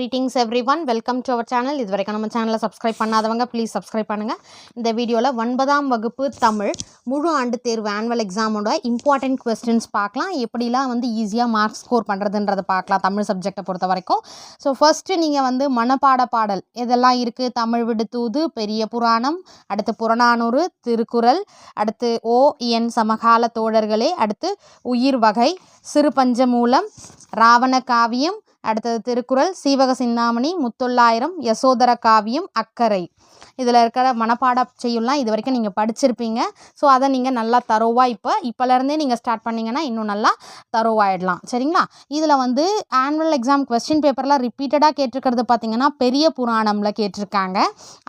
Greetings every one welcome to our channel இது வரைக்கும் நம்ம சேனலை சப்ஸ்கிரைப் பண்ணாதவங்க ப்ளீஸ் சப்ஸ்கிரைப் பண்ணுங்கள் இந்த வீடியோவில் ஒன்பதாம் வகுப்பு தமிழ் முழு ஆண்டு தேர்வு ஆனுவல் எக்ஸாமோட இம்பார்ட்டன்ட் கொஸ்டின்ஸ் பார்க்கலாம். எப்படிலாம் வந்து ஈஸியாக மார்க் ஸ்கோர் பண்ணுறதுன்றதை பார்க்கலாம் தமிழ் சப்ஜெக்டை பொறுத்த வரைக்கும். ஸோ ஃபஸ்ட்டு நீங்கள் வந்து மனப்பாட பாடல். இதெல்லாம் இருக்குது தமிழ் விடுத்தூது பெரிய புராணம் அடுத்து புறநானூறு திருக்குறள் அடுத்து ஓ என் சமகால தோழர்களே அடுத்து உயிர் வகை சிறு பஞ்சமூலம் ராவண காவியம் அடுத்தது திருக்குறள் சீவக சிந்தாமணி முத்தொள்ளாயிரம் யசோதர காவியம் அக்கறை. இதில் இருக்கிற மனப்பாட செய்யுள்லாம் இது வரைக்கும் நீங்கள் படிச்சிருப்பீங்க. ஸோ அதை நீங்கள் நல்லா தரோவாக இப்போ. இப்போலேருந்தே நீங்கள் ஸ்டார்ட் பண்ணிங்கன்னா இன்னும் நல்லா தரோவாயிடலாம். சரிங்களா? இதில் வந்து ஆனுவல் எக்ஸாம் கொஸ்டின் பேப்பரில் ரிப்பீட்டடாக கேட்டிருக்கிறது பார்த்தீங்கன்னா பெரிய புராணமில் கேட்டிருக்காங்க.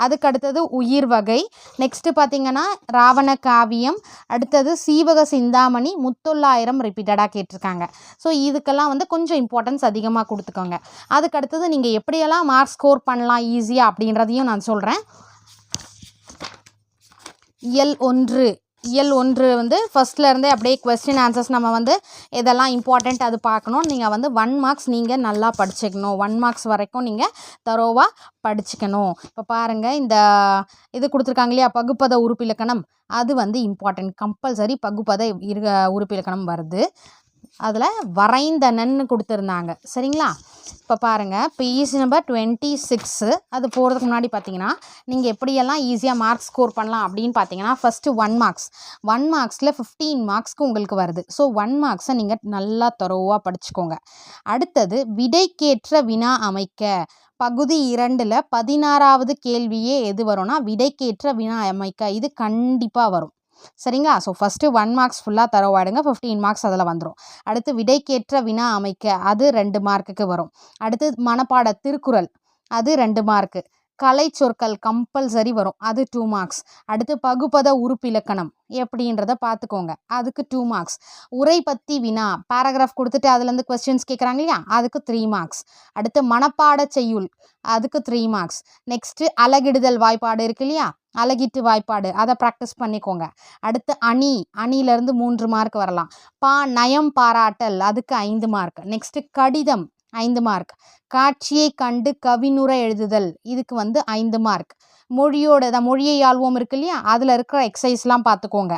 அதுக்கு அடுத்தது உயிர் வகை. நெக்ஸ்ட்டு பார்த்தீங்கன்னா ராவண காவியம். அடுத்தது சீவக சிந்தாமணி. முத்தொள்ளாயிரம் ரிப்பீட்டடாக கேட்டிருக்காங்க. ஸோ இதுக்கெல்லாம் வந்து கொஞ்சம் இம்பார்ட்டன்ஸ் அதிகமாக கொடுத்துக்கோங்க. அதுக்கு அடுத்தது நீங்கள் எப்படியெல்லாம் மார்க் ஸ்கோர் பண்ணலாம் ஈஸியாக அப்படின்றதையும் நான் சொல்கிறேன். இயல் ஒன்று. இயல் ஒன்று வந்து ஃபஸ்ட்லேருந்தே அப்படியே கொஸ்டின் ஆன்சர்ஸ் நம்ம வந்து இதெல்லாம் இம்பார்ட்டண்ட் அது பார்க்கணும். நீங்கள் வந்து ஒன் மார்க்ஸ் நீங்கள் நல்லா படிச்சுக்கணும். ஒன் மார்க்ஸ் வரைக்கும் நீங்கள் தரோவாக படிச்சுக்கணும். இப்போ பாருங்கள் இந்த இது கொடுத்துருக்காங்க இல்லையா? பகுப்பத உறுப்பிலக்கணம் அது வந்து இம்பார்ட்டன்ட் கம்பல்சரி பகுப்பத இரு உறுப்பிலக்கணம் வருது. அதில் வரைந்தனன்னு கொடுத்துருந்தாங்க. சரிங்களா? இப்போ பாருங்கள் இப்போ ஈஸி நம்பர் டுவெண்ட்டி சிக்ஸு அது போகிறதுக்கு முன்னாடி பார்த்தீங்கன்னா நீங்கள் எப்படியெல்லாம் ஈஸியாக மார்க்ஸ் ஸ்கோர் பண்ணலாம் அப்படின்னு பார்த்தீங்கன்னா ஃபஸ்ட்டு ஒன் மார்க்ஸ் ஒன் மார்க்ஸில் ஃபிஃப்டீன் மார்க்ஸ்க்கு உங்களுக்கு வருது. ஸோ ஒன் மார்க்ஸை நீங்கள் நல்லா தரோவாக படிச்சுக்கோங்க. அடுத்தது விடைக்கேற்ற வினா அமைக்க. பகுதி இரண்டில் பதினாறாவது கேள்வியே எது வரும்னா விடைக்கேற்ற வினா அமைக்க. இது கண்டிப்பாக வரும். சரிங்களா? ஸோ ஃபஸ்ட்டு ஒன் மார்க்ஸ் ஃபுல்லாக தரவாடுங்க ஃபிஃப்டீன் மார்க்ஸ் அதில் வந்துடும் அடுத்து விடைக்கேற்ற வினா அமைக்க அது ரெண்டு மார்க்குக்கு வரும். அடுத்து மனப்பாட திருக்குறள் அது ரெண்டு மார்க்கு கலை சொற்கள் கம்பல்சரி வரும். அது டூ மார்க்ஸ் அடுத்து பகுபத உறுப்பிலக்கணம் எப்படின்றத பார்த்துக்கோங்க. அதுக்கு டூ மார்க்ஸ் உரை பற்றி வினா பேராகிராஃப் கொடுத்துட்டு அதுலேருந்து கொஸ்டின்ஸ் கேட்குறாங்க இல்லையா? அதுக்கு த்ரீ மார்க்ஸ் அடுத்து மனப்பாட செய்யுள் அதுக்கு த்ரீ மார்க்ஸ் நெக்ஸ்ட்டு அலகிடுதல் வாய்ப்பாடு இருக்கு இல்லையா? அலகிட்டு வாய்ப்பாடு. அதை ப்ராக்டிஸ் பண்ணிக்கோங்க. அடுத்து அணி அணியிலேருந்து மூன்று மார்க் வரலாம். பா நயம் பாராட்டல் அதுக்கு ஐந்து மார்க் நெக்ஸ்ட்டு கடிதம். ஐந்து மார்க் காட்சியை கண்டு கவினுரை எழுதுதல். இதுக்கு வந்து ஐந்து மார்க் மொழியோட தான் மொழியை ஆழ்வோம் இருக்கு இல்லையா? அதில் இருக்கிற எக்ஸசைஸ்லாம் பார்த்துக்கோங்க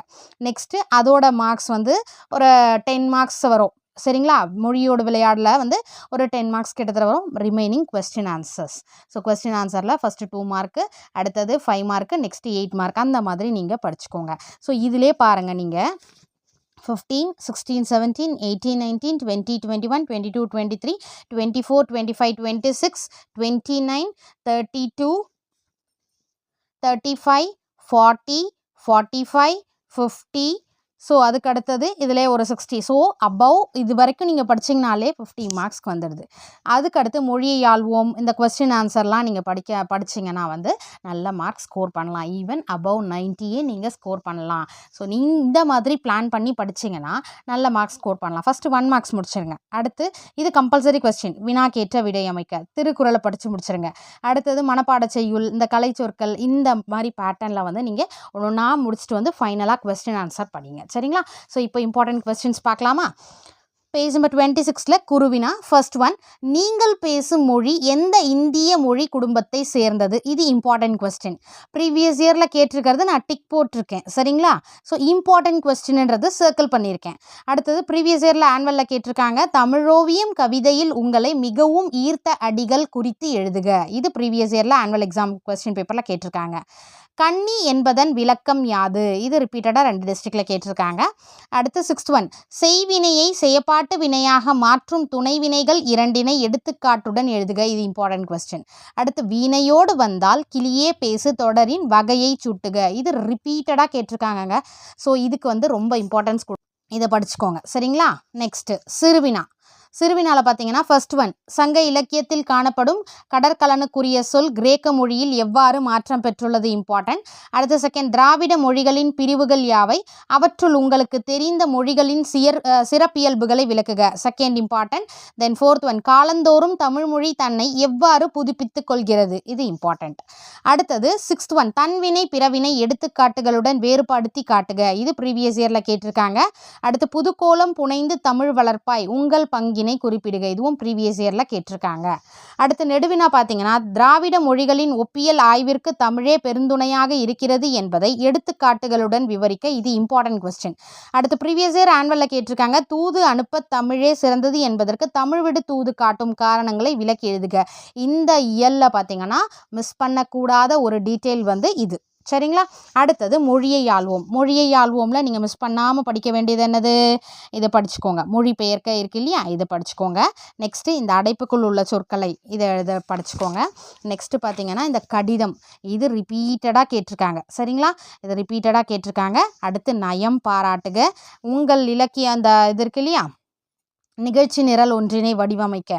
நெக்ஸ்ட்டு அதோட மார்க்ஸ் வந்து ஒரு டென் மார்க்ஸ் வரும். சரிங்களா? மொழியோட விளையாடல வந்து ஒரு டென் மார்க்ஸ் கிட்டத்தட்ட வரும். Remaining question answers so question ஆன்சரில் first two mark அடுத்தது five mark next eight mark அந்த மாதிரி நீங்கள் படிச்சுக்கோங்க. ஸோ இதிலே பாருங்கள் நீங்கள் 15, 16, 17, 18, 19, 20, 21, 22, 23, 24, 25, 26, 29, 32, 35, 40, 45, 50, ஸோ அதுக்கு அடுத்தது இதில் ஒரு சிக்ஸ்டி ஸோ அபவ் இது வரைக்கும் நீங்கள் படிச்சிங்கனாலே ஃபிஃப்டி மார்க்ஸ்க்கு வந்துடுது. அதுக்கு அடுத்து மொழியை ஆள்வோம். இந்த கொஸ்டின் ஆன்சர்லாம் நீங்கள் படிக்க படிச்சிங்கன்னா வந்து நல்ல மார்க் ஸ்கோர் பண்ணலாம். ஈவன் அபவ் நைன்ட்டியே நீங்கள் ஸ்கோர் பண்ணலாம். ஸோ நீ இந்த மாதிரி பிளான் பண்ணி படிச்சிங்கன்னா நல்ல மார்க்ஸ் ஸ்கோர் பண்ணலாம். ஃபஸ்ட்டு ஒன் மார்க்ஸ் முடிச்சிருங்க. அடுத்து இது கம்பல்சரி கொஸ்டின் வினா கேட்ட விடை அமைக்க திருக்குறளை படித்து முடிச்சிருங்க. அடுத்தது மனப்பாட செய்யுள் இந்த கலை சொற்கள் இந்த மாதிரி பேட்டர்னில் வந்து நீங்கள் ஒன்று ஒன்றா முடிச்சுட்டு வந்து ஃபைனலாக கொஸ்டின் ஆன்சர் பண்ணிங்க சரிங்களா? ஸோ இப்போ இம்பார்ட்டன்ட் கொஸ்டின்ஸ் பார்க்கலாமா? பேஜ் நம்பர் டுவெண்ட்டி சிக்ஸில் குருவினா ஃபர்ஸ்ட் ஒன் நீங்கள் பேசும் மொழி எந்த இந்திய மொழி குடும்பத்தை சேர்ந்தது? இது இம்பார்ட்டன்ட் கொஸ்டின் ப்ரீவியஸ் இயரில் கேட்டிருக்கிறது நான் டிக் போட்டிருக்கேன். சரிங்களா? ஸோ இம்பார்ட்டன்ட் கொஸ்டின்ன்றது சர்க்கிள் பண்ணியிருக்கேன். அடுத்தது ப்ரீவியஸ் இயரில் ஆனுவலில் கேட்டிருக்காங்க தமிழோவியம் கவிதையில் உங்களை மிகவும் ஈர்த்த அடிகள் குறித்து எழுதுக. இது ப்ரீவியஸ் இயரில் ஆனுவல் எக்ஸாம் கொஸ்டின் பேப்பரில் கேட்டிருக்காங்க. கன்னி என்பதன் விளக்கம் யாது? இது ரிப்பீட்டடாக ரெண்டு டிஸ்ட்ரிக்டில் கேட்டிருக்காங்க. அடுத்து சிக்ஸ்த் ஒன் செய்வினையை எடுத்துக்காட்டு வினையாக மாற்றும் துணை வினைகள் இரண்டினை எடுத்துக்காட்டுடன் எழுதுக. இது இம்பார்ட்டன்ட் கொஸ்டின் அடுத்து வீணையோடு வந்தால் கிளியே பேசு தொடரின் வகையை சுட்டுக. இது ரிப்பீட்டடாக கேட்டிருக்காங்கங்க. ஸோ இதுக்கு வந்து ரொம்ப இம்பார்ட்டன்ஸ் கொடு இதை படிச்சுக்கோங்க. சரிங்களா? நெக்ஸ்ட்டு சிறுவினா. சிறுவினால பார்த்தீங்கன்னா ஃபர்ஸ்ட் ஒன் சங்க இலக்கியத்தில் காணப்படும் கடற்கலனுக்குரிய சொல் கிரேக்க மொழியில் எவ்வாறு மாற்றம் பெற்றுள்ளது இம்பார்ட்டன்ட் அடுத்த செகண்ட் திராவிட மொழிகளின் பிரிவுகள் யாவை? அவற்றுள் உங்களுக்கு தெரிந்த மொழிகளின் சியர் சிறப்பியல்புகளை விளக்குக. Second important then fourth one காலந்தோறும் தமிழ்மொழி தன்னை எவ்வாறு புதுப்பித்துக் கொள்கிறது? இது இம்பார்ட்டன்ட் அடுத்தது சிக்ஸ்த் ஒன் தன்வினை பிறவினை எடுத்துக்காட்டுகளுடன் வேறுபடுத்தி காட்டுக. இது ப்ரீவியஸ் இயரில் கேட்டிருக்காங்க. அடுத்து புதுக்கோலம் புனைந்து தமிழ் வளர்ப்பாய் உங்கள் பங்கின் இணை குறிப்பிடுக. இதுவும் ப்ரீவியஸ் இயரில் கேட்டிருக்காங்க. அடுத்து நெடுவினா பார்த்தீங்கன்னா திராவிட மொழிகளின் ஒப்பியல் ஆய்விற்கு தமிழே பெருந்துணையாக இருக்கிறது என்பதை எடுத்துக்காட்டுகளுடன் விவரிக்க இது இம்பார்ட்டன்ட் கொஸ்டின் அடுத்து ப்ரீவியஸ் இயர் ஆனுவலில் கேட்டிருக்காங்க தூது அனுப்ப தமிழே சிறந்தது என்பதற்கு தமிழ் விடு தூது காட்டும் காரணங்களை விளக்கி எழுதுக. இந்த இயலில் பார்த்தீங்கன்னா மிஸ் பண்ணக்கூடாத ஒரு டீட்டெயில் வந்து இது. சரிங்களா? அடுத்தது மொழியை ஆள்வோம். மொழியை ஆள்வோம்ல நீங்கள் மிஸ் பண்ணாமல் படிக்க வேண்டியது என்னது? இதை படிச்சுக்கோங்க. மொழிபெயர்க்க இருக்கு இல்லையா? இதை படிச்சுக்கோங்க. நெக்ஸ்ட்டு இந்த அடைப்புக்குள் உள்ள சொற்களை இதை இதை படிச்சுக்கோங்க. நெக்ஸ்ட்டு பார்த்தீங்கன்னா இந்த கடிதம். இது ரிப்பீட்டடாக கேட்டிருக்காங்க. சரிங்களா? இது ரிப்பீட்டடாக கேட்டிருக்காங்க. அடுத்து நயம் பாராட்டுக. உங்கள் இலக்கிய அந்த இது இருக்கு இல்லையா? நிகழ்ச்சி நிரல் ஒன்றினை வடிவமைக்க.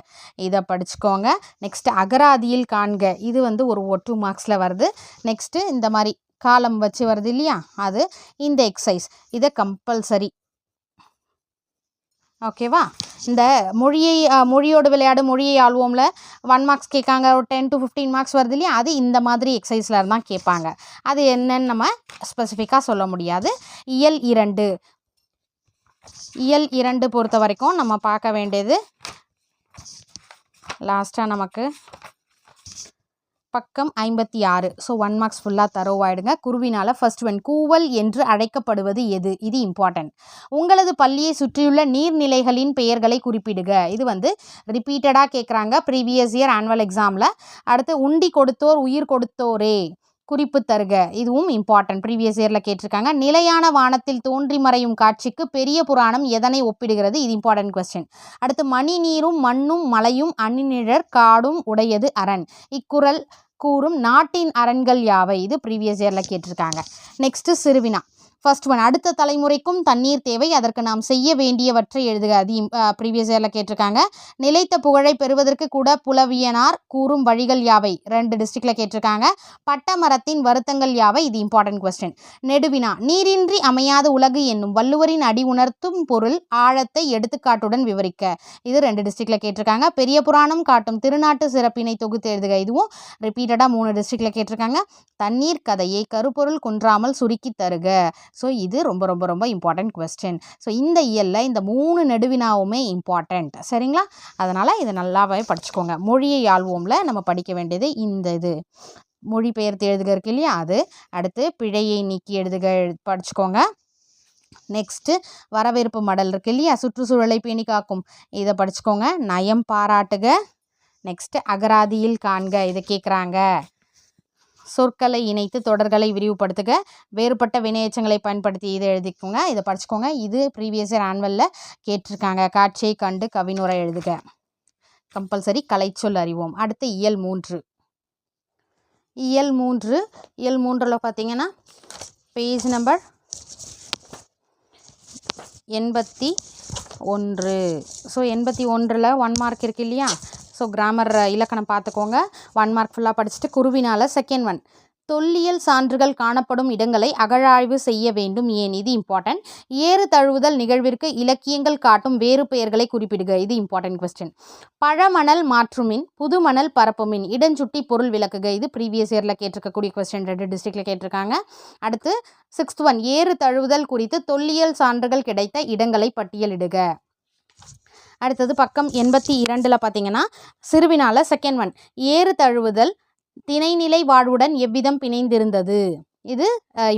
இதை படிச்சுக்கோங்க. நெக்ஸ்ட் அகராதியில் காண்க. இது வந்து ஒரு டூ மார்க்ஸில் வருது. நெக்ஸ்ட்டு இந்த மாதிரி காலம் வச்சு வருது இல்லையா? அது இந்த எக்ஸசைஸ் இதை கம்பல்சரி ஓகேவா இந்த மொழியை மொழியோடு விளையாடு மொழியை ஆள்வோம்ல. ஒன் மார்க்ஸ் கேட்காங்க. ஒரு டென் டு ஃபிஃப்டீன் மார்க்ஸ் வருது இல்லையா? அது இந்த மாதிரி எக்ஸசைஸில் தான் கேட்பாங்க. அது என்னன்னு நம்ம ஸ்பெசிஃபிக்காக சொல்ல முடியாது. இயல் இரண்டு. இயல் இரண்டு பொறுத்த வரைக்கும் நம்ம பார்க்க வேண்டியது. லாஸ்ட்டாக நமக்கு பக்கம் ஐம்பத்தி ஆறு. ஸோ ஒன் மார்க்ஸ் ஃபுல்லாக தரோவாயிடுங்க. குருவினால் ஃபர்ஸ்ட் ஒன் கூவல் என்று அழைக்கப்படுவது எது? இது இம்பார்ட்டன்ட் உங்களது பள்ளியை சுற்றியுள்ள நீர்நிலைகளின் பெயர்களை குறிப்பிடுக. இது வந்து ரிப்பீட்டடாக கேட்குறாங்க ப்ரீவியஸ் இயர் ஆனுவல் எக்ஸாமில் அடுத்து உண்டி கொடுத்தோர் உயிர் கொடுத்தோரே. குறிப்பு தருக. இதுவும் இம்பார்ட்டன்ட் ப்ரீவியஸ் இயரில் கேட்டிருக்காங்க. நிலையான வானத்தில் தோன்றி மறையும் காட்சிக்கு பெரிய புராணம் எதனை ஒப்பிடுகிறது? இது இம்பார்ட்டன்ட் கொஸ்டின் அடுத்து மணி நீரும் மண்ணும் மலையும் அணிநிழற் காடும் உடையது அரண். இக்குறள் கூறும் நாட்டின் அரண்கள் யாவை? இது ப்ரீவியஸ் இயரில் கேட்டிருக்காங்க. நெக்ஸ்ட்டு சிறுவினா. ஃபர்ஸ்ட் ஒன் அடுத்த தலைமுறைக்கும் தண்ணீர் தேவை. அதற்கு நாம் செய்ய வேண்டியவற்றை எழுதுக. அது ப்ரீவியஸ் இயரில் கேட்டிருக்காங்க. நிலைத்த புகழை பெறுவதற்கு கூட புலவியனார் கூறும் வழிகள் யாவை? ரெண்டு டிஸ்ட்ரிக்டில் கேட்டிருக்காங்க. பட்ட மரத்தின் வருத்தங்கள் யாவை? இது இம்பார்ட்டன்ட் கொஸ்டின் நெடுவினா நீரின்றி அமையாத உலகு என்னும் வள்ளுவரின் அடி உணர்த்தும் பொருள் ஆழத்தை எடுத்துக்காட்டுடன் விவரிக்க. இது ரெண்டு டிஸ்ட்ரிக்டில் கேட்டிருக்காங்க. பெரிய புராணம் காட்டும் திருநாட்டு சிறப்பினை தொகுத்து எழுதுக. இதுவும் ரிப்பீட்டடாக மூணு டிஸ்ட்ரிக்டில் கேட்டிருக்காங்க. தண்ணீர் கதையை கருப்பொருள் குன்றாமல் சுருக்கி தருக. ஸோ இது ரொம்ப ரொம்ப ரொம்ப இம்பார்ட்டண்ட் கொஸ்டின் ஸோ இந்த இயலில் இந்த மூணு நெடுவினாவுமே இம்பார்ட்டண்ட் சரிங்களா? அதனால் இதை நல்லாவே படிச்சுக்கோங்க. மொழியை ஆள்வோம்ல நம்ம படிக்க வேண்டியது இந்த இது. மொழிபெயர்த்து எழுதுக இருக்கு இல்லையா? அது. அடுத்து பிழையை நீக்கி எழுதுக எழு- படிச்சுக்கோங்க. நெக்ஸ்ட்டு வரவேற்பு மடல் இருக்கு இல்லையா? சுற்றுச்சூழலை பேணி காக்கும். இதை படிச்சுக்கோங்க. நயம் பாராட்டுக. நெக்ஸ்ட்டு அகராதியில் காண்க. இதை கேட்குறாங்க சொற்களை இணைத்து தொடர்களை விரிவுபடுத்துக. வேறுபட்ட வினையச்சங்களை பயன்படுத்தி இதை எழுதிக்கோங்க. இதை படிச்சுக்கோங்க. இது ப்ரீவியஸ் இயர் ஆனுவலில் கேட்டிருக்காங்க. காட்சியை கண்டு கவினுரை எழுதுக. கம்பல்சரி கலைச்சொல் அறிவோம். அடுத்து இயல் மூன்று. இயல் மூன்று. இயல் மூன்றில் பார்த்தீங்கன்னா பேஜ் நம்பர் எண்பத்தி ஒன்று. ஸோ எண்பத்தி ஒன்றில் ஒன் மார்க் இருக்கு இல்லையா? ஸோ கிராமர் uh, இலக்கணம் பார்த்துக்கோங்க. ஒன் மார்க் ஃபுல்லாக படிச்சுட்டு குருவினால் செகண்ட் ஒன் தொல்லியல் சான்றுகள் காணப்படும் இடங்களை அகழாய்வு செய்ய வேண்டும். ஏன்? இது இம்பார்ட்டன்ட் ஏறு தழுவுதல் நிகழ்விற்கு இலக்கியங்கள் காட்டும் வேறு பெயர்களை குறிப்பிடுக. இது இம்பார்ட்டன்ட் கொஸ்டின் பழமணல் மாற்றுமின் புதுமணல் பரப்புமின் இடஞ்சுட்டி பொருள் விளக்குக. இது ப்ரீவியஸ் இயரில் கேட்டிருக்கக்கூடிய கொஸ்டின் ரெண்டு டிஸ்ட்ரிக்டில் கேட்டிருக்காங்க. அடுத்து சிக்ஸ்த் ஒன் ஏறு தழுவுதல் குறித்து தொல்லியல் சான்றுகள் கிடைத்த இடங்களை பட்டியலிடுக. அடுத்தது பக்கம் எண்பத்தி இரண்டில் பார்த்தீங்கன்னா சிறுவினால செகண்ட் ஒன் ஏறு தழுவுதல் திணைநிலை வாழ்வுடன் எவ்விதம் பிணைந்திருந்தது? இது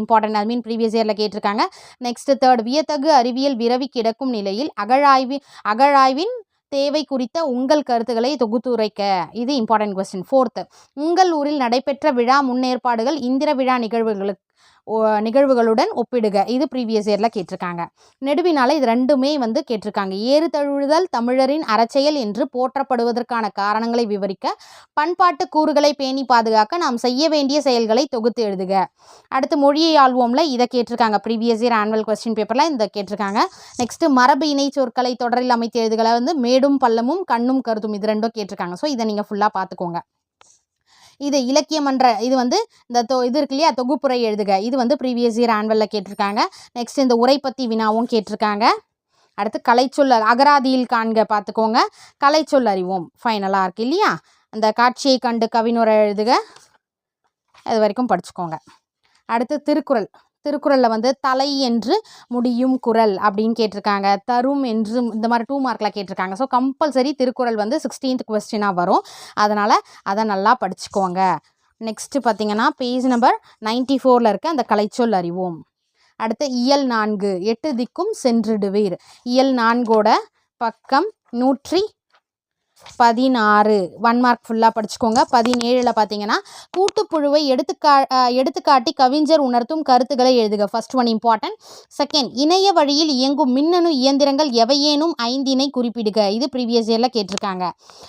இம்பார்ட்டன்ட் ஐ மீன் ப்ரீவியஸ் இயரில் கேட்டிருக்காங்க. நெக்ஸ்ட் தேர்ட் வியத்தகு அறிவியல் விரவி கிடக்கும் நிலையில் அகழாய்வி அகழாய்வின் தேவை குறித்த உங்கள் கருத்துக்களை தொகுத்துரைக்க இது இம்பார்ட்டன்ட் கொஸ்டின் ஃபோர்த்து உங்கள் ஊரில் நடைபெற்ற விழா முன்னேற்பாடுகள் இந்திர விழா நிகழ்வுகளுக்கு நிகழ்வுகளுடன் ஒப்பிடுக. இது ப்ரீவியஸ் இயரில் கேட்டிருக்காங்க. நெடுவினால் இது ரெண்டுமே வந்து கேட்டிருக்காங்க. ஏறு தழுவுதல் தமிழரின் அறச்செயல் என்று போற்றப்படுவதற்கான காரணங்களை விவரிக்க பண்பாட்டு கூறுகளை பேணி பாதுகாக்க நாம் செய்ய வேண்டிய செயல்களை தொகுத்து எழுதுக. அடுத்து மொழியை ஆள்வோம்ல இதை கேட்டிருக்காங்க. ப்ரீவியஸ் இயர் ஆனுவல் கொஸ்டின் பேப்பரில் இந்த கேட்டிருக்காங்க. நெக்ஸ்ட்டு மரபு இணை சொற்களை தொடரில் அமைத்து எழுதுகளை வந்து மேடும் பள்ளமும் கண்ணும் கருத்தும் இது ரெண்டும் கேட்டிருக்காங்க. ஸோ இதை நீங்கள் ஃபுல்லாக பார்த்துக்கோங்க இது இலக்கியமன்ற இது வந்து இந்த தொ இது இருக்கு இல்லையா? தொகுப்புரை எழுதுக. இது வந்து ப்ரீவியஸ் இயர் ஆன்வலில் கேட்டிருக்காங்க. நெக்ஸ்ட் இந்த உரைப்பத்தி வினாவும் கேட்டிருக்காங்க. அடுத்து கலைச்சொல் அகராதியில் காண்க பார்த்துக்கோங்க. கலைச்சொல் அறிவோம். ஃபைனலாக இருக்கு இல்லையா? அந்த காட்சியை கண்டு கவினுரை எழுதுக. அது வரைக்கும் படிச்சுக்கோங்க. அடுத்து திருக்குறள். திருக்குறளில் வந்து தலை என்று முடியும் குறள் அப்படின்னு கேட்டிருக்காங்க. தரும் என்று இந்த மாதிரி டூ மார்க்கில் கேட்டிருக்காங்க. ஸோ கம்பல்சரி திருக்குறள் வந்து சிக்ஸ்டீன்த் கொஸ்டினாக வரும். அதனால் அதை நல்லா படிச்சுக்கோங்க. நெக்ஸ்ட்டு பார்த்தீங்கன்னா பேஜ் நம்பர் நைன்டி ஃபோரில் இருக்க அந்த கலைச்சொல் அறிவோம். அடுத்து இயல் நான்கு எட்டு திக்கும் சென்றிடுவீர். இயல் நான்கோட பக்கம் நூற்றி பதினாறு. ஒன் மார்க் ஃபுல்லாக படிச்சுக்கோங்க. பதினேழில் பார்த்தீங்கன்னா கூட்டுப்புழுவை எடுத்துக்கா எடுத்துக்காட்டி கவிஞர் உணர்த்தும் கருத்துக்களை எழுதுக. ஃபர்ஸ்ட் ஒன் இம்பார்ட்டன்ட் செகண்ட் இணைய வழியில் இயங்கும் மின்னணு இயந்திரங்கள் எவையேனும் ஐந்தினை குறிப்பிடுக. இது ப்ரீவியஸ் இயரில் கேட்டிருக்காங்க.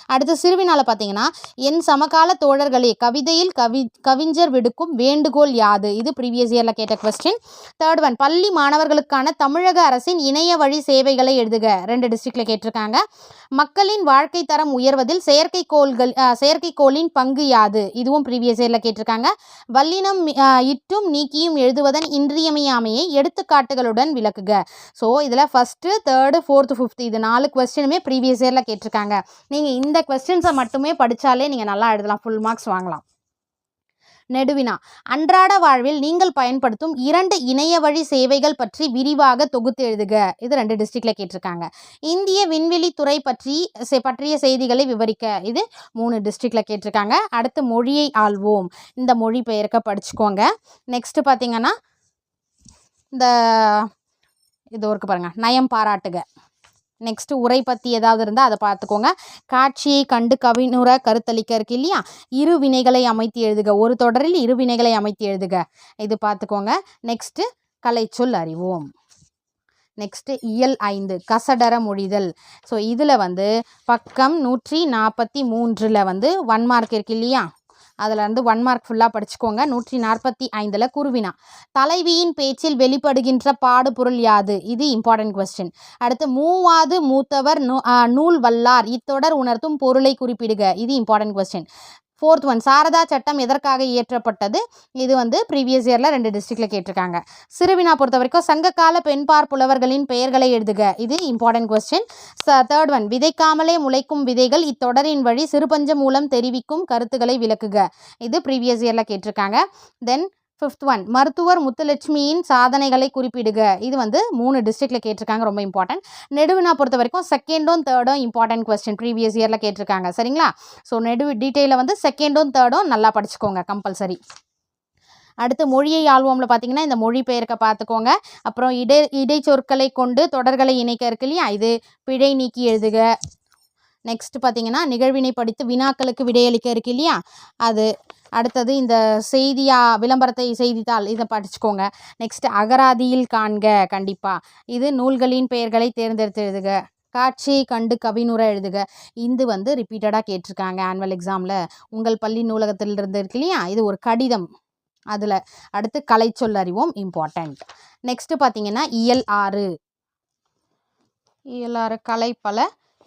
அடுத்து சிறுவினால பார்த்தீங்கன்னா என் சமகால தோழர்களே கவிதையில் கவி கவிஞர் விடுக்கும் வேண்டுகோள் யாது? இது ப்ரீவியஸ் இயரில் கேட்ட கொஸ்டின் தேர்ட் ஒன் பள்ளி மாணவர்களுக்கான தமிழக அரசின் இணைய வழி சேவைகளை எழுதுக. ரெண்டு டிஸ்ட்ரிக்டில் கேட்டிருக்காங்க. மக்களின் வாழ்க்கை பொருளாதாரம் உயர்வதில் செயற்கைக்கோள்கள் செயற்கைக்கோளின் பங்கு யாது? இதுவும் ப்ரீவியஸ் இயரில் கேட்டிருக்காங்க. வல்லினம் இட்டும் நீக்கியும் எழுதுவதன் இன்றியமையாமையை எடுத்துக்காட்டுகளுடன் விளக்குக. ஸோ இதில் ஃபஸ்ட்டு தேர்டு ஃபோர்த்து ஃபிஃப்த்து இது நாலு கொஸ்டினுமே ப்ரீவியஸ் இயரில் கேட்டிருக்காங்க. நீங்கள் இந்த கொஸ்டின்ஸை மட்டுமே படித்தாலே நீங்கள் நல்லா எழுதலாம். ஃபுல் மார்க்ஸ் வாங்கலாம். நெடுவினா. அன்றாட வாழ்வில் நீங்கள் பயன்படுத்தும் இரண்டு இணைய வழி சேவைகள் பற்றி விரிவாக தொகுத்து எழுதுக. இது ரெண்டு டிஸ்ட்ரிக்ட்ல கேட்டிருக்காங்க. இந்திய விண்வெளி துறை பற்றி செ- பற்றிய செய்திகளை விவரிக்க இது மூணு டிஸ்ட்ரிக்ட்ல கேட்டிருக்காங்க. அடுத்து மொழியை ஆள்வோம். இந்த மொழி பெயர்க்க படிச்சுக்கோங்க. நெக்ஸ்ட் பார்த்தீங்கன்னா இந்த இது இருக்கு பாருங்க. நயம் பாராட்டுக. நெக்ஸ்ட் உரை பற்றி ஏதாவது இருந்தால் அதை பார்த்துக்கோங்க. காட்சியை கண்டு கவினுற கருத்தளிக்க இருக்கு இல்லையா? இரு வினைகளை அமைத்து எழுதுக. ஒரு தொடரில் இரு வினைகளை அமைத்து எழுதுக. இது பார்த்துக்கோங்க. நெக்ஸ்ட்டு கலைச்சொல் அறிவோம். நெக்ஸ்ட்டு இயல் ஐந்து கசடர மொழிதல். ஸோ இதில் வந்து பக்கம் நூற்றி நாற்பத்தி மூன்றில் வந்து ஒன் மார்க் இருக்கு இல்லையா? அதிலிருந்து ஒன் மார்க் ஃபுல்லாக படிச்சுக்கோங்க. நூற்றி நாற்பத்தி ஐந்தில் குருவினா. தலைவியின் பேச்சில் வெளிப்படுகின்ற பாடுபொருள் யாது? இது இம்பார்ட்டன்ட் கொஸ்டின் அடுத்து மூவாது மூத்தவர் நூ நூல் வல்லார். இத்தொடர் உணர்த்தும் பொருளை குறிப்பிடுக. இது important question fourth one Sarda சட்டம் எதற்காக இயற்றப்பட்டது? இது வந்து ப்ரீவியஸ் இயரில் ரெண்டு டிஸ்ட்ரிக்டில் கேட்டிருக்காங்க. சிறுவினா பொறுத்த வரைக்கும் சங்ககால பெண்பார் புலவர்களின் பெயர்களை எழுதுக. இது இம்பார்ட்டன்ட் கொஸ்டின் தேர்ட் ஒன் விதைக்காமலே முளைக்கும் விதைகள் இத்தொடரின் வழி சிறுபஞ்ச மூலம் தெரிவிக்கும் கருத்துக்களை விளக்குக. இது ப்ரீவியஸ் இயரில் கேட்டிருக்காங்க. தென் ஃபிஃப்த் ஒன் மருத்துவர் முத்துலட்சுமியின் சாதனைகளை குறிப்பிடுக. இது வந்து மூணு டிஸ்ட்ரிக்டில் கேட்டிருக்காங்க ரொம்ப இம்பார்ட்டன்ட் நெடுவினா பொறுத்த வரைக்கும் செகண்டும் தேர்டும் இம்பார்ட்டன்ட் கொஸ்டின் ப்ரீவியஸ் இயரில் கேட்டிருக்காங்க சரிங்களா? ஸோ நெடு டீட்டெயிலில் வந்து செகண்டும் தேர்டும் நல்லா படிச்சுக்கோங்க கம்பல்சரி அடுத்து மொழியை ஆழ்வோம்ல பார்த்தீங்கன்னா இந்த மொழி பெயர்க்க பார்த்துக்கோங்க அப்புறம் இடை இடைச்சொற்களை கொண்டு தொடர்களை இணைக்க இருக்கு இல்லையா? இது பிழை நீக்கி எழுதுக. நெக்ஸ்ட் பார்த்தீங்கன்னா நிகழ்வினை படித்து வினாக்களுக்கு விடையளிக்க இருக்கு இல்லையா? அது அடுத்தது இந்த செய்தியா விளம்பரத்தை செய்தித்தாள் இதை படிச்சுக்கோங்க. நெக்ஸ்ட் அகராதியில் காண்க கண்டிப்பாக இது நூல்களின் பெயர்களை தேர்ந்தெடுத்து எழுதுக. காட்சியை கண்டு கவினுரை எழுதுக. இந்து வந்து ரிப்பீட்டடாக கேட்டிருக்காங்க ஆனுவல் எக்ஸாமில் உங்கள் பள்ளி நூலகத்தில் இருந்து இருக்கு இல்லையா? இது ஒரு கடிதம் அதில். அடுத்து கலைச்சொல் அறிவோம் இம்பார்ட்டண்ட் நெக்ஸ்ட்டு பார்த்தீங்கன்னா இயல் ஆறு. இயல் ஆறு கலை பல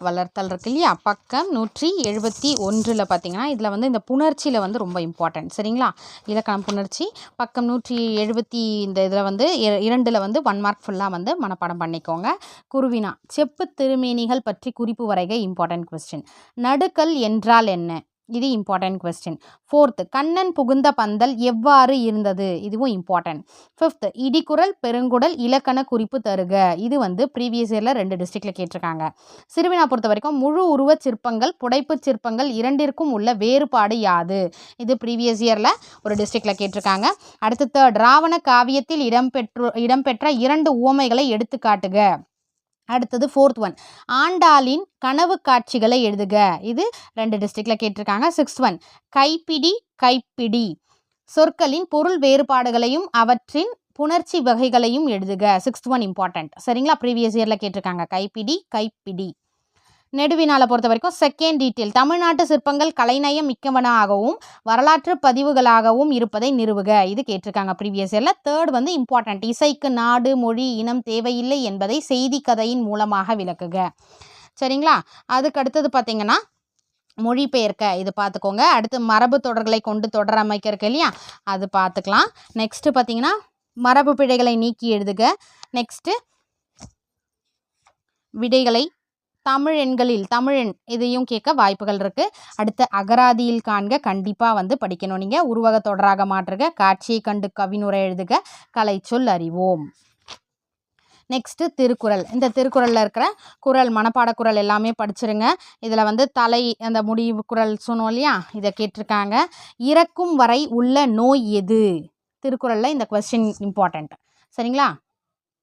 வளர்த்தல் இருக்கு இல்லையா? பக்கம் நூற்றி எழுபத்தி ஒன்றில் பார்த்தீங்கன்னா இதில் வந்து இந்த புணர்ச்சியில் வந்து ரொம்ப இம்பார்ட்டன்ட் சரிங்களா? இலக்கணம் புணர்ச்சி. பக்கம் நூற்றி எழுபத்தி இந்த இதில் வந்து இரண்டில் வந்து ஒன் மார்க் ஃபுல்லாக வந்து மனப்பாடம் பண்ணிக்கோங்க. குருவினா செப்பு திருமேனிகள் பற்றி குறிப்பு வரைக இம்பார்ட்டன்ட் கொஸ்டின் நடுக்கல் என்றால் என்ன? இது இம்பார்ட்டன்ட் கொஸ்டின் ஃபோர்த்து கண்ணன் புகுந்த பந்தல் எவ்வாறு இருந்தது? இதுவும் இம்பார்ட்டன்ட் ஃபிஃப்த்து இடிக்குறல் பெருங்குடல் இலக்கண குறிப்பு தருக. இது வந்து ப்ரீவியஸ் இயரில் ரெண்டு டிஸ்ட்ரிக்டில் கேட்டிருக்காங்க. சிறுவினா பொறுத்த வரைக்கும் முழு உருவச் சிற்பங்கள் புடைப்புச் சிற்பங்கள் இரண்டிற்கும் உள்ள வேறுபாடு யாது? இது ப்ரீவியஸ் இயரில் ஒரு டிஸ்ட்ரிக்டில் கேட்டிருக்காங்க. அடுத்து தேர்ட் ராவண காவியத்தில் இடம்பெற்று இடம்பெற்ற இரண்டு உவமைகளை எடுத்துக்காட்டுக. அடுத்தது ஃபோர்த் ஒன் ஆண்டாளின் கனவு காட்சிகளை எழுதுக. இது ரெண்டு டிஸ்ட்ரிக்டில் கேட்டிருக்காங்க. சிக்ஸ்த் ஒன் கைப்பிடி கைப்பிடி. சொற்களின் பொருள் வேறுபாடுகளையும் அவற்றின் புணர்ச்சி வகைகளையும் எழுதுக. சிக்ஸ்த் ஒன் இம்பார்ட்டன்ட் சரிங்களா? ப்ரீவியஸ் இயரில் கேட்டிருக்காங்க. கைப்பிடி கைப்பிடி. நெடுவினால பொறுத்த வரைக்கும் செகண்ட் டீட்டெயில் தமிழ்நாட்டு சிற்பங்கள் கலைநயம் மிக்கவனாகவும் வரலாற்று பதிவுகளாகவும் இருப்பதை நிறுவுக. இது கேட்டிருக்காங்க ப்ரீவியஸ் இயரில் தேர்ட் வந்து இம்பார்ட்டன்ட் இசைக்கு நாடு மொழி இனம் தேவையில்லை என்பதை செய்தி கதையின் மூலமாக விளக்குக. சரிங்களா? அதுக்கு அடுத்தது பார்த்தீங்கன்னா மொழிபெயர்க்க. இது பார்த்துக்கோங்க அடுத்து மரபு தொடர்களை கொண்டு தொடர் அமைக்க இருக்கு இல்லையா? அது பார்த்துக்கலாம் நெக்ஸ்ட்டு பார்த்தீங்கன்னா மரபு பிழைகளை நீக்கி எழுதுக. நெக்ஸ்ட்டு விடைகளை தமிழ் எண்களில் தமிழெண் இதையும் கேட்க வாய்ப்புகள் இருக்குது அடுத்து அகராதியில் காண்க கண்டிப்பாக வந்து படிக்கணும் நீங்கள் உருவக தொடராக மாற்றுக காட்சியை கண்டு கவினுரை எழுதுக கலைச்சொல் அறிவோம். நெக்ஸ்ட்டு திருக்குறள். இந்த திருக்குறளில் இருக்கிற குறள் மனப்பாட குரல் எல்லாமே படிச்சிருங்க. இதில் வந்து தலை அந்த முடிவு குறள் சொன்னோம் இல்லையா? இதை கேட்டிருக்காங்க. இறக்கும் வரை உள்ள நோய் எது? திருக்குறளில் இந்த கொஸ்டின் இம்பார்ட்டண்ட் சரிங்களா?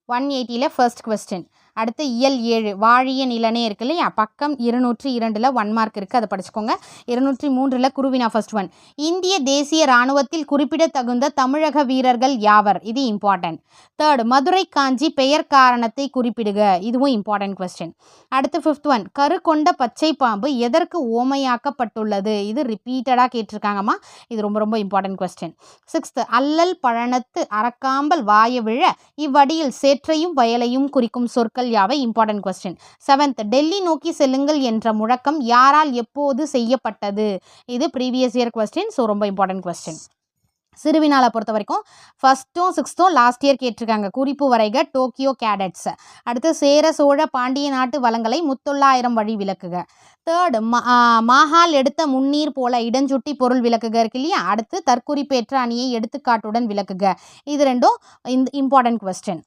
ஒன் எயிட்டியில் ஃபர்ஸ்ட் கொஸ்டின் அடுத்து இயல் ஏழு வாழிய நிலனே இருக்கு இல்லையா? பக்கம் இருநூற்றி இரண்டில் ஒன் மார்க் இருக்குது அதை படிச்சுக்கோங்க. இருநூற்றி மூன்றில் குருவினா ஃபர்ஸ்ட் ஒன் இந்திய தேசிய இராணுவத்தில் குறிப்பிடத்தகுந்த தமிழக வீரர்கள் யாவர்? இது இம்பார்ட்டன்ட் தேர்ட் மதுரை காஞ்சி பெயர் காரணத்தை குறிப்பிடுக. இதுவும் இம்பார்ட்டன்ட் கொஸ்டின் அடுத்து ஃபிஃப்த் ஒன் கரு கொண்ட பச்சை பாம்பு எதற்கு ஓமையாக்கப்பட்டுள்ளது? இது ரிப்பீட்டடாக கேட்டிருக்காங்கம்மா. இது ரொம்ப ரொம்ப இம்பார்ட்டன்ட் கொஸ்டின் சிக்ஸ்த் அல்லல் பழனத்து அறக்காம்பல் வாய விழ இவ்வடியில் சேற்றையும் வயலையும் குறிக்கும் சொற்கள் யாவை இம்பார்ட்டன்ட் கொஸ்டின் செவன்த் டெல்லி நோக்கி செல்லுங்கள் என்ற முழக்கம் யாரால் எப்போது செய்யப்பட்டது? இது ப்ரீவியஸ் இயர் கொஸ்டின் ஸோ ரொம்ப இம்பார்ட்டன்ட் கொஸ்டின் சிறுவினாலை பொறுத்த வரைக்கும் ஃபஸ்ட்டும் சிக்ஸ்த்தும் லாஸ்ட் இயர் கேட்டிருக்காங்க. குறிப்பு வரைக டோக்கியோ கேடட்ஸ் அடுத்து சேர சோழ பாண்டிய நாட்டு வளங்களை முத்தொள்ளாயிரம் வழி விளக்குக. தேர்டு மாஹால் எடுத்த முன்னீர் போல இடஞ்சுட்டி பொருள் விளக்குக இருக்கு இல்லையா? அடுத்து தற்குறிப்பேற்ற அணியை எடுத்துக்காட்டுடன் விளக்குக. இது ரெண்டும் இந்த இம்பார்ட்டன்ட் கொஸ்டின்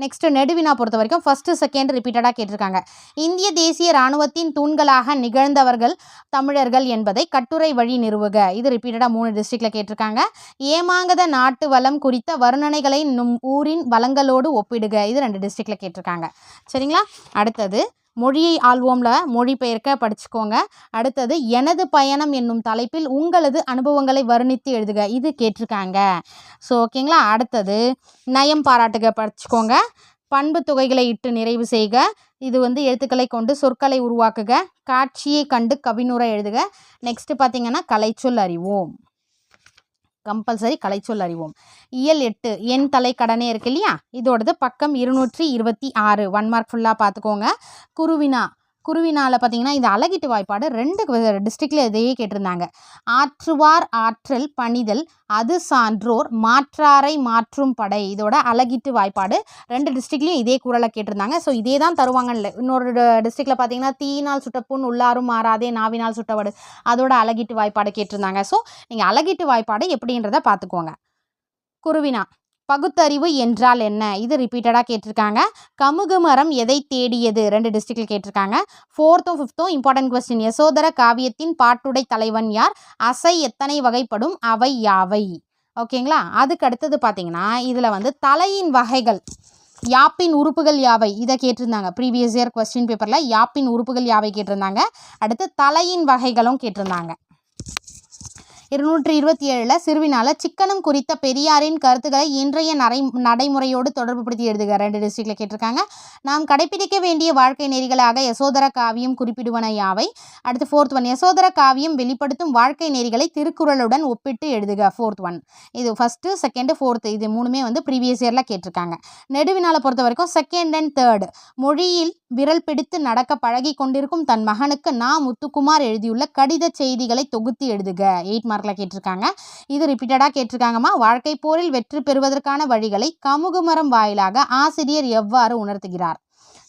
நெக்ஸ்ட் நெடுவினா பொறுத்த வரைக்கும் ஃபஸ்ட்டு செகண்ட் ரிப்பீட்டடாக கேட்டிருக்காங்க. இந்திய தேசிய இராணுவத்தின் தூண்களாக நிகழ்ந்தவர்கள் தமிழர்கள் என்பதை கட்டுரை வழி நிறுவுக. இது ரிப்பீட்டடாக மூணு டிஸ்ட்ரிக்டில் கேட்டிருக்காங்க. ஏமாங்கத நாட்டு வளம் குறித்த வர்ணனைகளை நும் ஊரின் வளங்களோடு ஒப்பிடுக. இது ரெண்டு டிஸ்ட்ரிக்டில் கேட்டிருக்காங்க. சரிங்களா? அடுத்தது மொழியை ஆள்வோம்ல மொழிபெயர்க்க படிச்சுக்கோங்க. அடுத்தது எனது பயணம் என்னும் தலைப்பில் உங்களது அனுபவங்களை வர்ணித்து எழுதுக. இது கேட்டிருக்காங்க. ஸோ ஓகேங்களா அடுத்தது நயம் பாராட்டுக படிச்சுக்கோங்க. பண்பு தொகைகளை இட்டு நிறைவு செய்க இது வந்து எழுத்துக்களை கொண்டு சொற்களை உருவாக்குக. காட்சியை கண்டு கவினுரை எழுதுக. நெக்ஸ்ட்டு பார்த்தீங்கன்னா கலைச்சொல் அறிவோம் கம்பல்சரி கலைச்சொல் அறிவோம். இயல் எட்டு என் தலை கடனே இருக்கு இல்லையா? இதோடது பக்கம் இருநூற்றி இருபத்தி ஆறு. ஒன் மார்க் ஃபுல்லாக பார்த்துக்கோங்க குருவினா குருவினால பார்த்தீங்கன்னா இந்த அழகிட்டு வாய்ப்பாடு. ரெண்டு டிஸ்ட்ரிக்டில் இதையே கேட்டிருந்தாங்க. ஆற்றுவார் ஆற்றல் பணிதல் அது சான்றோர் மாற்றாரை மாற்றும் படை. இதோட அழகிட்டு வாய்ப்பாடு. ரெண்டு டிஸ்ட்ரிக்ட்லேயும் இதே குரலை கேட்டிருந்தாங்க. ஸோ இதே தான் தருவாங்கல்ல. இன்னொரு டிஸ்ட்ரிக்டில் பார்த்தீங்கன்னா தீயினால் சுட்டப்புண் உள்ளாரும் மாறாதே நாவினால் சுட்டவடு. அதோட அழகிட்டு வாய்ப்பாடு கேட்டிருந்தாங்க. ஸோ நீங்கள் அழகிட்டு வாய்ப்பாடு எப்படின்றத பார்த்துக்கோங்க குருவினா. பகுத்தறிவு என்றால் என்ன? இது ரிப்பீட்டடாக கேட்டிருக்காங்க. கமுகு மரம் எதை தேடியது? ரெண்டு டிஸ்ட்ரிக்டில் கேட்டிருக்காங்க. ஃபோர்த்தும் ஃபிஃப்த்தும் இம்பார்ட்டன்ட் கொஸ்டின் யசோதர காவியத்தின் பாட்டுடை தலைவன் யார்? அசை எத்தனை வகைப்படும்? அவை யாவை? ஓகேங்களா அதுக்கு அடுத்தது பார்த்தீங்கன்னா இதில் வந்து தலையின் வகைகள் யாப்பின் உறுப்புகள் யாவை? இதை கேட்டிருந்தாங்க. ப்ரீவியஸ் இயர் கொஸ்டின் பேப்பரில் யாப்பின் உறுப்புகள் யாவை கேட்டிருந்தாங்க. அடுத்து தலையின் வகைகளும் கேட்டிருந்தாங்க. இருநூற்றி இருபத்தி ஏழில் சிறுவினால சிக்கனம் குறித்த பெரியாரின் கருத்துக்களை இன்றைய நடை நடைமுறையோடு தொடர்புபடுத்தி எழுதுக ரெண்டு டிஸ்ட்ரிக்டில் கேட்டிருக்காங்க. நாம் கடைபிடிக்க வேண்டிய வாழ்க்கை நெறிகளாக யசோதர காவியம் குறிப்பிடுவன யாவை? அடுத்து ஃபோர்த் ஒன் யசோதர காவியம் வெளிப்படுத்தும் வாழ்க்கை நெறிகளை திருக்குறளுடன் ஒப்பிட்டு எழுதுக ஃபோர்த் ஒன் இது ஃபஸ்ட்டு செகண்டு ஃபோர்த்து இது மூணுமே வந்து ப்ரீவியஸ் இயரில் கேட்டிருக்காங்க. நெடுவினால பொறுத்த வரைக்கும் செகண்ட் அண்ட் தேர்ட் மொழியில் விரல் பிடித்து நடக்க பழகி கொண்டிருக்கும் தன் மகனுக்கு நா. முத்துக்குமார் எழுதியுள்ள கடித செய்திகளை தொகுத்து எழுதுக. எயிட் மார்க்கில் கேட்டிருக்காங்க. இது ரிப்பீட்டடாக கேட்டிருக்காங்கம்மா. வாழ்க்கை போரில் வெற்றி பெறுவதற்கான வழிகளை கமுகுமரம் வாயிலாக ஆசிரியர் எவ்வாறு உணர்த்துகிறார்?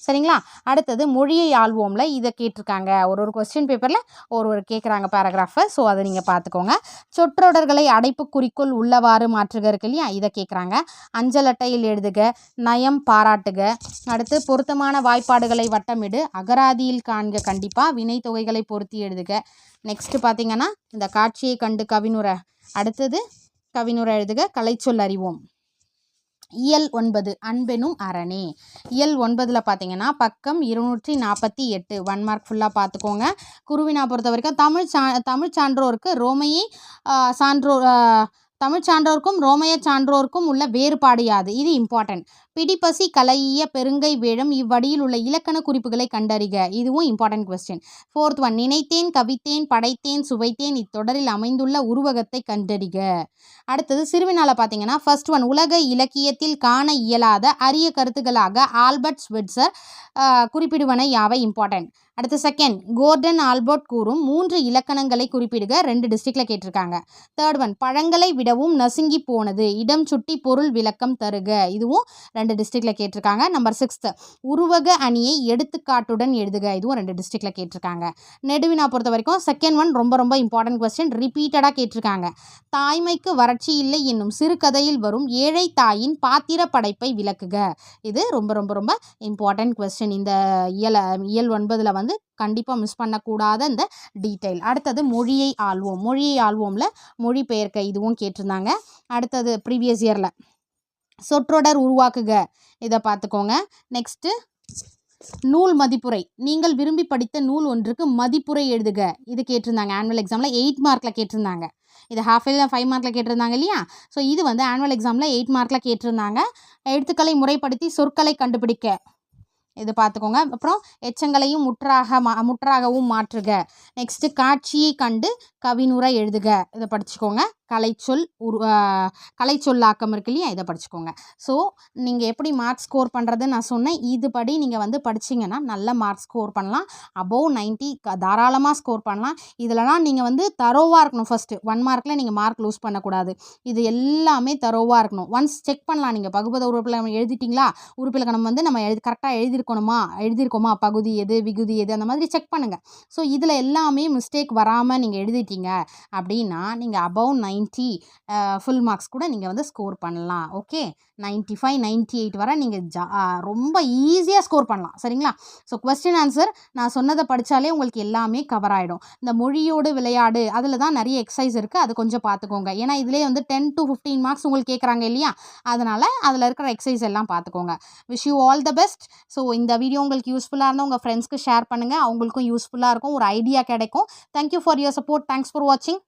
சரிங்களா? அடுத்தது மொழியை ஆள்வோம்ல இதை கேட்டிருக்காங்க. ஒரு ஒரு கொஸ்டின் பேப்பரில் ஒரு ஒரு கேட்குறாங்க பேராகிராஃபை ஸோ அதை நீங்கள் பார்த்துக்கோங்க. சொற்றொடர்களை அடைப்பு குறிக்கோள் உள்ளவாறு மாற்றுக இருக்கு இல்லையா? இதை கேட்குறாங்க அஞ்சல் அட்டையில் எழுதுக நயம் பாராட்டுக. அடுத்து பொருத்தமான வாய்ப்பாடுகளை வட்டமிடு. அகராதியில் காண்க கண்டிப்பாக வினை தொகைகளை பொருத்தி எழுதுக. நெக்ஸ்ட்டு பார்த்தீங்கன்னா இந்த காட்சியை கண்டு கவினுரை. அடுத்தது கவினுரை எழுதுக கலைச்சொல் அறிவோம். இயல் ஒன்பது அன்பெனும் அரணே. இயல் ஒன்பதில் பார்த்தீங்கன்னா பக்கம் இருநூற்றி நாற்பத்தி எட்டு ஒன் மார்க் ஃபுல்லாக பார்த்துக்கோங்க குருவினா பொறுத்த வரைக்கும் தமிழ் சா தமிழ் சான்றோருக்கு ரோமையை சான்றோர் தமிழ் சான்றோருக்கும் ரோமைய சான்றோருக்கும் உள்ள வேறுபாடு யாது? இது இம்பார்ட்டன்ட் பிடிப்பசி கலையிய பெருங்கை வேழம் இவ்வடியில் உள்ள இலக்கண குறிப்புகளை கண்டறிக. இதுவும் இம்பார்ட்டன்ட் கொஸ்டின் ஃபோர்த் ஒன் நினைத்தேன் கவித்தேன் படைத்தேன் சுவைத்தேன் இத்தொடரில் அமைந்துள்ள உருவகத்தை கண்டறிக. அடுத்தது சிறுவினால பார்த்தீங்கன்னா ஃபர்ஸ்ட் ஒன் உலக இலக்கியத்தில் காண இயலாத அரிய கருத்துக்களாக ஆல்பர்ட் ஸ்விட்சர் குறிப்பிடுவன யாவை? இம்பார்ட்டன்ட் அடுத்த செகண்ட் கோர்டன் ஆல்பர்ட் கூறும் மூன்று இலக்கணங்களை குறிப்பிடுக. ரெண்டு டிஸ்ட்ரிக்டில் கேட்டிருக்காங்க. தேர்ட் ஒன் பழங்களை விடவும் நசுங்கி போனது இடம் சுட்டி பொருள் விளக்கம் தருக. இதுவும் ரெண்டு டிஸ்ட்ரிக்டில் கேட்டிருக்காங்க. நம்பர் சிக்ஸ்த்து உருவக அணியை எடுத்துக்காட்டுடன் எழுதுக. இதுவும் ரெண்டு டிஸ்ட்ரிக்டில் கேட்டிருக்காங்க. நெடுவினா பொறுத்த வரைக்கும் செகண்ட் ஒன் ரொம்ப ரொம்ப இம்பார்ட்டன்ட் கொஸ்டின் ரிப்பீட்டடாக கேட்டிருக்காங்க. தாய்மைக்கு வறட்சி இல்லை என்னும் சிறுகதையில் வரும் ஏழை தாயின் பாத்திர படைப்பை விளக்குக. இது ரொம்ப ரொம்ப ரொம்ப இம்பார்ட்டன்ட் கொஸ்டின் இந்த இயல இயல் ஒன்பதில் வந்து கண்டிப்பாக மிஸ் பண்ணக்கூடாத இந்த டீட்டெயில் அடுத்தது மொழியை ஆள்வோம். மொழியை ஆள்வோம்ல மொழிபெயர்க்க இதுவும் கேட்டிருந்தாங்க. அடுத்தது ப்ரீவியஸ் இயரில் சொற்றொடர் உருவாக்குக. இதை பார்த்துக்கோங்க நெக்ஸ்ட்டு நூல் மதிப்புரை. நீங்கள் விரும்பி படித்த நூல் ஒன்றுக்கு மதிப்புரை எழுதுக. இது கேட்டிருந்தாங்க ஆனுவல் எக்ஸாமில் எயிட் மார்க்கில் கேட்டிருந்தாங்க. இது ஹாஃப் இயர்ல ஃபைவ் மார்க்கில் கேட்டிருந்தாங்க இல்லையா? ஸோ இது வந்து ஆனுவல் எக்ஸாமில் எயிட் மார்க்கில் கேட்டிருந்தாங்க. எழுத்துக்களை முறைப்படுத்தி சொற்களை கண்டுபிடிக்க. இது பார்த்துக்கோங்க அப்புறம் எச்சங்களையும் முற்றாக மா முற்றாகவும் மாற்றுக. நெக்ஸ்ட்டு காட்சியை கண்டு கவினுரை எழுதுக. இதை படிச்சுக்கோங்க. கலைச்சொல் உரு கலைச்சொல்லாக்கம் இருக்கு இல்லையா? இதை படிச்சுக்கோங்க. ஸோ நீங்கள் எப்படி மார்க் ஸ்கோர் பண்ணுறதுன்னு நான் சொன்னேன். இதுபடி நீங்கள் வந்து படிச்சிங்கன்னா நல்ல மார்க் ஸ்கோர் பண்ணலாம். அபோவ் நைன்ட்டி தாராளமாக ஸ்கோர் பண்ணலாம். இதிலலாம் நீங்கள் வந்து தரோவாக இருக்கணும் ஃபஸ்ட்டு ஒன் மார்க்கில் நீங்கள் மார்க் லூஸ் பண்ணக்கூடாது. இது எல்லாமே தரோவாக இருக்கணும். ஒன்ஸ் செக் பண்ணலாம் நீங்கள் பகுபத உறுப்பில் எழுதிட்டிங்களா? உறுப்பிலக்கணம் வந்து நம்ம எழுதி கரெக்டாக எழுதியிருக்கணுமா? எழுதியிருக்கோமா? பகுதி எது விகுதி எது அந்த மாதிரி செக் பண்ணுங்கள் ஸோ இதில் எல்லாமே மிஸ்டேக் வராமல் நீங்கள் எழுதிட்டீங்க அப்படின்னா நீங்கள் அபவ் நைன்ட்டி ஃபுல் மார்க்ஸ் கூட நீங்கள் வந்து ஸ்கோர் பண்ணலாம். Okay ninety five ninety eight வரை நீங்கள் ஜா ரொம்ப ஈஸியாக ஸ்கோர் பண்ணலாம். சரிங்களா? ஸோ கொஸ்டின் ஆன்சர் நான் சொன்னதை படித்தாலே உங்களுக்கு எல்லாமே கவர் ஆகிடும் இந்த மொழியோடு விளையாடு அதில் தான் நிறைய எக்ஸசைஸ் இருக்குது அது கொஞ்சம் பார்த்துக்கோங்க. ஏன்னா இதிலே வந்து டென் டு ஃபிஃப்டீன் மார்க்ஸ் உங்களுக்கு கேட்குறாங்க இல்லையா? அதனால் அதில் இருக்கிற எக்ஸசைஸ் எல்லாம் பார்த்துக்கோங்க. Wish you all the best so இந்த வீடியோ உங்களுக்கு யூஸ்ஃபுல்லாக இருந்தால் உங்கள் ஃப்ரெண்ட்ஸ்க்கு ஷேர் பண்ணுங்கள் அவங்களுக்கும் யூஸ்ஃபுல்லாக இருக்கும். ஒரு ஐடியா கிடைக்கும். Thank you for your support thanks for வாட்சிங்